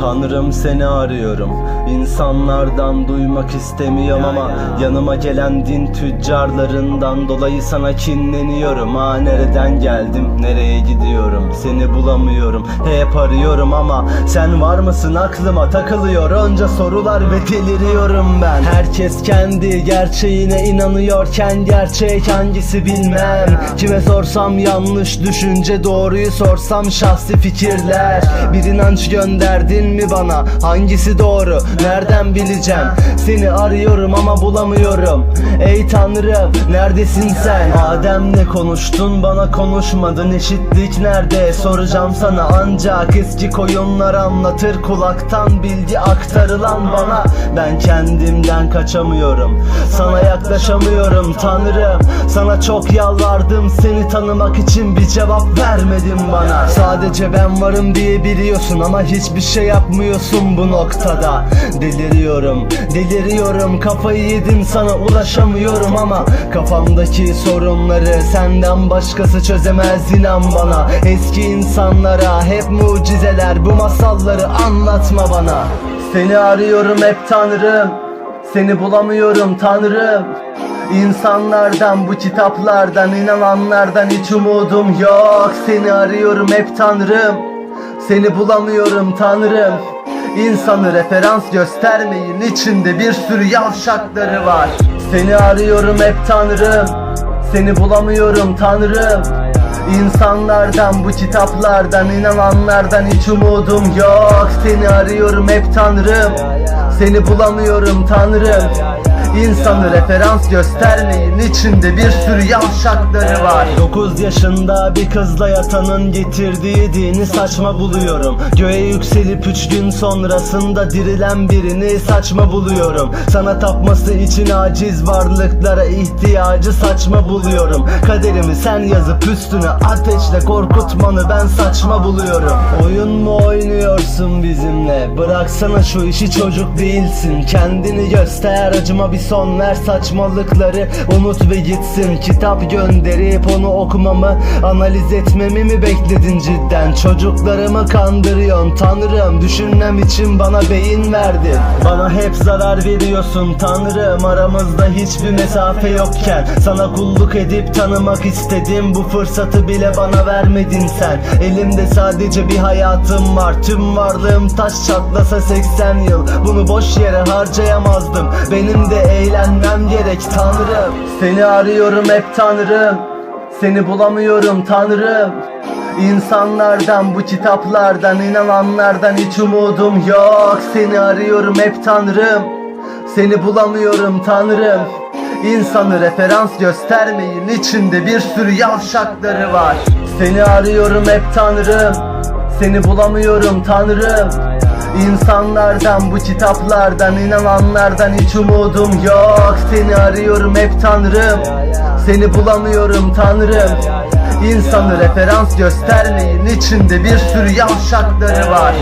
Tanrım seni arıyorum. İnsanlardan duymak istemiyorum ama Yanıma gelen din tüccarlarından dolayı sana kinleniyorum. Ha nereden geldim? Nereye gidiyorum? Seni bulamıyorum. Hep arıyorum ama Sen var mısın? Aklıma takılıyor. Onca sorular ve deliriyorum ben. Herkes kendi gerçeğine inanıyorken Gerçek hangisi bilmem. Kime sorsam yanlış düşünce Doğruyu sorsam şahsi fikirler. Bir inanç gönderdin mi bana? Hangisi doğru? Nereden bileceğim? Seni arıyorum ama bulamıyorum. Ey tanrım neredesin sen? Adem'le konuştun bana konuşmadın. Eşitlik nerede? Soracağım sana Ancak eski koyunlar anlatır. Kulaktan bilgi aktarılan bana. Ben kendimden kaçamıyorum. Sana yaklaşamıyorum tanrım. Sana çok yalvardım. Seni tanımak için bir cevap vermedin bana. Sadece ben varım diye biliyorsun ama hiçbir şey yapmıyorsun bu noktada? Deliriyorum, deliriyorum. Kafayı yedim sana ulaşamıyorum ama Kafamdaki sorunları senden başkası çözemez inan bana. Eski insanlara hep mucizeler bu masalları anlatma bana. Seni arıyorum hep tanrım Seni bulamıyorum tanrım. İnsanlardan bu kitaplardan inananlardan hiç umudum yok. Seni arıyorum hep tanrım Seni bulamıyorum tanrım. İnsanı referans göstermeyin. İçinde bir sürü yavşakları var. Seni arıyorum hep tanrım. Seni bulamıyorum tanrım. İnsanlardan bu kitaplardan inananlardan hiç umudum yok. Seni arıyorum hep tanrım. Seni bulamıyorum tanrım İnsanı referans göstermeyin içinde bir sürü yavşakları var. 9 yaşında bir kızla yatanın getirdiği dini saçma buluyorum. Göğe yükselip 3 gün sonrasında dirilen birini saçma buluyorum. Sana tapması için aciz varlıklara ihtiyacı saçma buluyorum. Kaderimi sen yazıp üstüne ateşle korkutmanı ben saçma buluyorum. Oyun mu oynuyorsun bizimle? Bıraksana şu işi çocuk değilsin. Kendini göster acıma bir son ver saçmalıkları. Unut ve gitsin kitap gönderip onu okumamı. Analiz etmemi mi bekledin cidden? Çocuklarımı kandırıyorsun tanrım. Düşünmem için bana beyin verdin. Bana hep zarar veriyorsun tanrım. Aramızda hiçbir mesafe yokken Sana kulluk edip tanımak istedim. Bu fırsatı bile bana vermedin sen. Elimde sadece bir hayatım var. Tüm varlığım taş çatlasa 80 yıl. Bunu boş yere harcayamazdım. Benim de eğlenmem gerek tanrım. Seni arıyorum hep tanrım. Seni bulamıyorum tanrım. İnsanlardan bu kitaplardan inananlardan hiç umudum yok. Seni arıyorum hep tanrım. Seni bulamıyorum tanrım. İnsanı referans göstermeyin. İçinde bir sürü yavşakları var. Seni arıyorum hep tanrım. Seni bulamıyorum tanrım İnsanlardan bu kitaplardan inananlardan hiç umudum yok. Seni arıyorum hep tanrım. Seni bulamıyorum tanrım. İnsanı referans göstermeyin içinde bir sürü yavşakları var